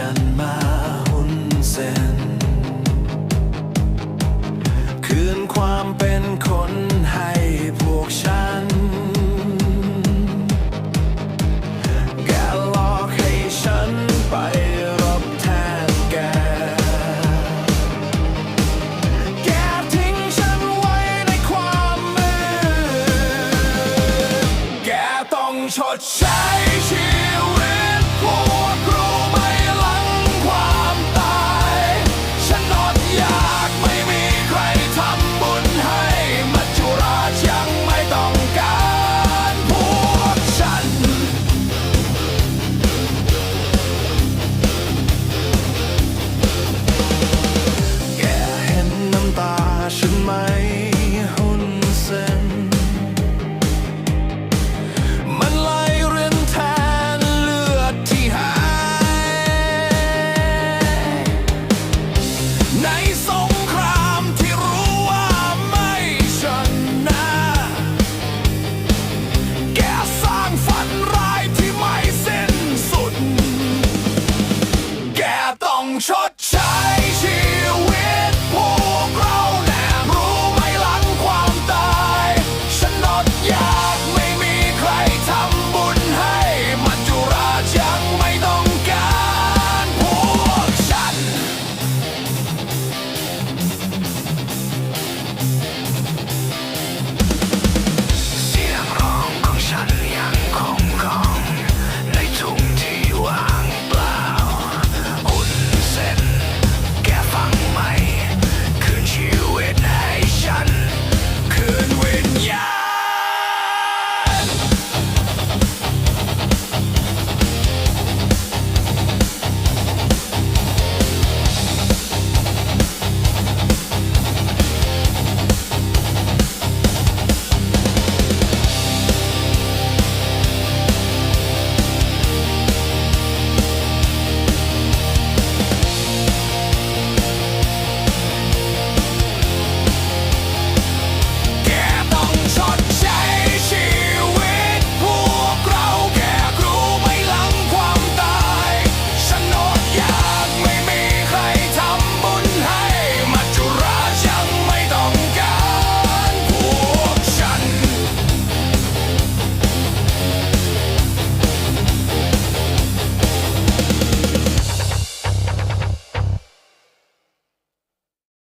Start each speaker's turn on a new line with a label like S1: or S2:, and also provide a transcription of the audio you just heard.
S1: ฉันมาหุ้นเส้นคืนความเป็นคนให้พวกฉัน แกหลอกให้ฉันไปรับแทนแก แกทิ้งฉันไว้ในความมืด แกต้องชดใช้ชีวิาฉันไหมหุ้นเส้นมันไหลเรียนแทนเลือดที่หายในสงครามที่รู้ว่าไม่ชนะแกสร้างฝันร้ายที่ไม่สิ้นสุด แกต้องชด